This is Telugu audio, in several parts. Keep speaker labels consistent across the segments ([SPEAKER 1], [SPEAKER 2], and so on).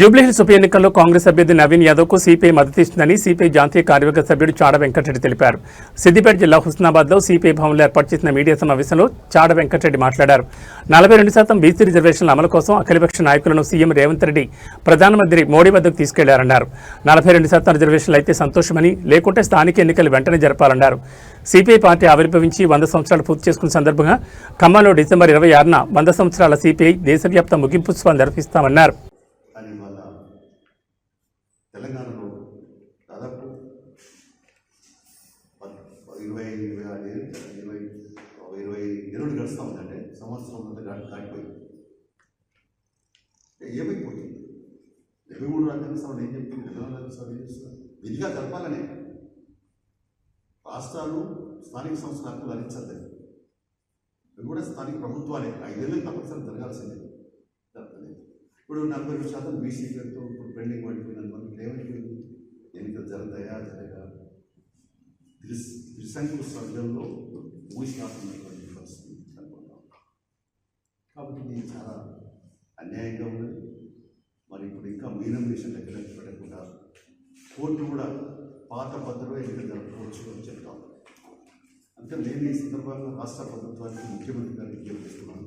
[SPEAKER 1] జూబ్లీహిల్స్ ఉప ఎన్నికల్లో కాంగ్రెస్ అభ్యర్థి నవీన్ యాదవ్కు సిపిఐ మద్దతిస్తుందని సిపిఐ జాతీయ కార్యవర్గ సభ్యుడు చాడ వెంకటరెడ్డి తెలిపారు. సిద్దిపేట జిల్లా హుస్నాబాద్లో సిపిఐ భవన్లో ఏర్పాటు చేసిన మీడియా సమావేశంలో చాడ వెంకటరెడ్డి మాట్లాడారు. నలభై రెండు శాతం బీసీ రిజర్వేషన్ల అమలు కోసం అఖిలపక్ష నాయకులను సీఎం రేవంత్ రెడ్డి ప్రధానమంత్రి మోడీ వద్దకు తీసుకెళ్ళారన్నారు. నలభై రెండు శాతం రిజర్వేషన్లు అయితే సంతోషమని లేకుంటే స్థానిక ఎన్నికలు వెంటనే జరపాలన్నారు. సిపిఐ పార్టీ ఆవిర్భవించి వంద సంవత్సరాలు పూర్తి చేసుకున్న సందర్భంగా ఖమ్మంలో డిసెంబర్ ఇరవై ఆరున వంద సంవత్సరాల సిపిఐ దేశవ్యాప్త ముగింపు ఉత్సవాన్ని నిర్వహిస్తామన్నారు
[SPEAKER 2] తెలంగాణలో దాదాపు ఇరవై ఇరవై ఆరు ఇరవై ఇరవై ఇరవై గడుస్తూ ఉందంటే సంవత్సరం అంతా దాటి దాటిపోయింది. అంటే ఏమైపోతుంది? ఇరవై మూడు రాజ్యాంగ సభలు ఏం చెప్తుంది తెలంగాణ రాజ్యాంగ సభ ఏం చేస్తున్నారు విధిగా జరపాలనే. రాష్ట్రాలు స్థానిక సంస్థల హక్కులు అందించలేదు ఇవి కూడా స్థానిక ప్రభుత్వాలే. ఐదేళ్ళకి తప్పనిసరి జరగాల్సిందే. జరగలేదు ఇప్పుడు నలభై రెండు శాతం బీసీ ఇప్పుడు పెండింగ్ పడిపోయిన దేవునికి ఏమైపోయింది ఎన్నికలు జరుగుతాయా జరగా త్రిస్ త్రిశంకు స్వర్గంలో ఊహిస్తున్నటువంటి పరిస్థితి కనపడతాం కాబట్టి ఇది చాలా అన్యాయంగా ఉన్నది మరి ఇప్పుడు ఇంకా మీనం దేశం దగ్గర పెట్టకుండా కోర్టు కూడా పాత పద్ధతిలో ఎన్నికలు జరపవచ్చు అని చెప్తాం అంటే నేను ఈ సందర్భంగా రాష్ట్ర ప్రభుత్వానికి ముఖ్యమంత్రి గారికి విజ్ఞప్తి చేస్తున్నాను.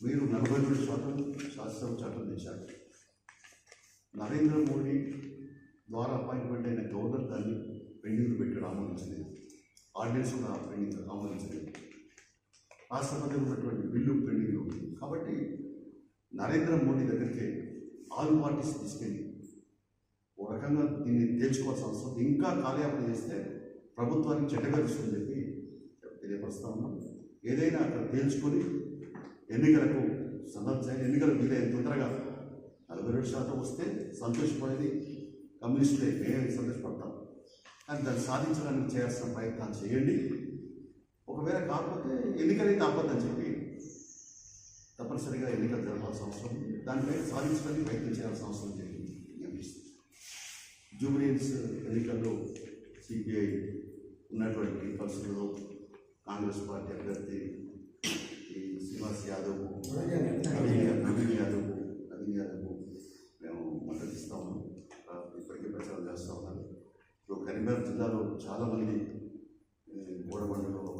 [SPEAKER 2] మీరు నలభై రెండు శాతం శాస్త్రం చట్టం చేశారు నరేంద్ర మోడీ ద్వారా అపాయింట్మెంట్ అయిన గవర్నర్ దాన్ని పెండింగ్ పెట్టడం ఆమోదించలేదు. ఆర్డినెన్స్ కూడా పెండింగ్ ఆమోదించలేదు. రాష్ట్రపతి ఉన్నటువంటి బిల్లు పెండింగ్ ఉంది. కాబట్టి నరేంద్ర మోడీ దగ్గరికి ఆల్ పార్టీస్ తీసుకెళ్ళి ఓ రకంగా దీన్ని తేల్చుకోవాల్సిన అవసరం ఇంకా కాలయాపన చేస్తే ప్రభుత్వానికి చెడ్డగరుస్తుందని చెప్పి తెలియపరుస్తా ఉన్నాం. ఏదైనా అక్కడ తేల్చుకొని ఎన్నికలకు సందర్భ ఎన్నికలు వీలైన తొందరగా నలభై రెండు శాతం వస్తే సంతోషపడేది కమ్యూనిస్టులే మేమే సంతోషపడతాం. కానీ దాన్ని సాధించడానికి చేయాల్సిన ప్రయత్నాలు చేయండి. ఒకవేళ కాకపోతే ఎన్నికలే తప్పదని చెప్పి తప్పనిసరిగా ఎన్నికలు జరపాల్సిన అవసరం ఉంది. దానిపై సాధించడానికి ప్రయత్నం చేయాల్సిన అవసరం ఉంది. అని ఎన్నికల్లో సిపిఐ ఉన్నటువంటి పరిస్థితుల్లో కాంగ్రెస్ పార్టీ అభ్యర్థి శ్రీనివాస్ యాదవ్ యాదవ్ 되면 그날로 자녀들이 오래걸리고.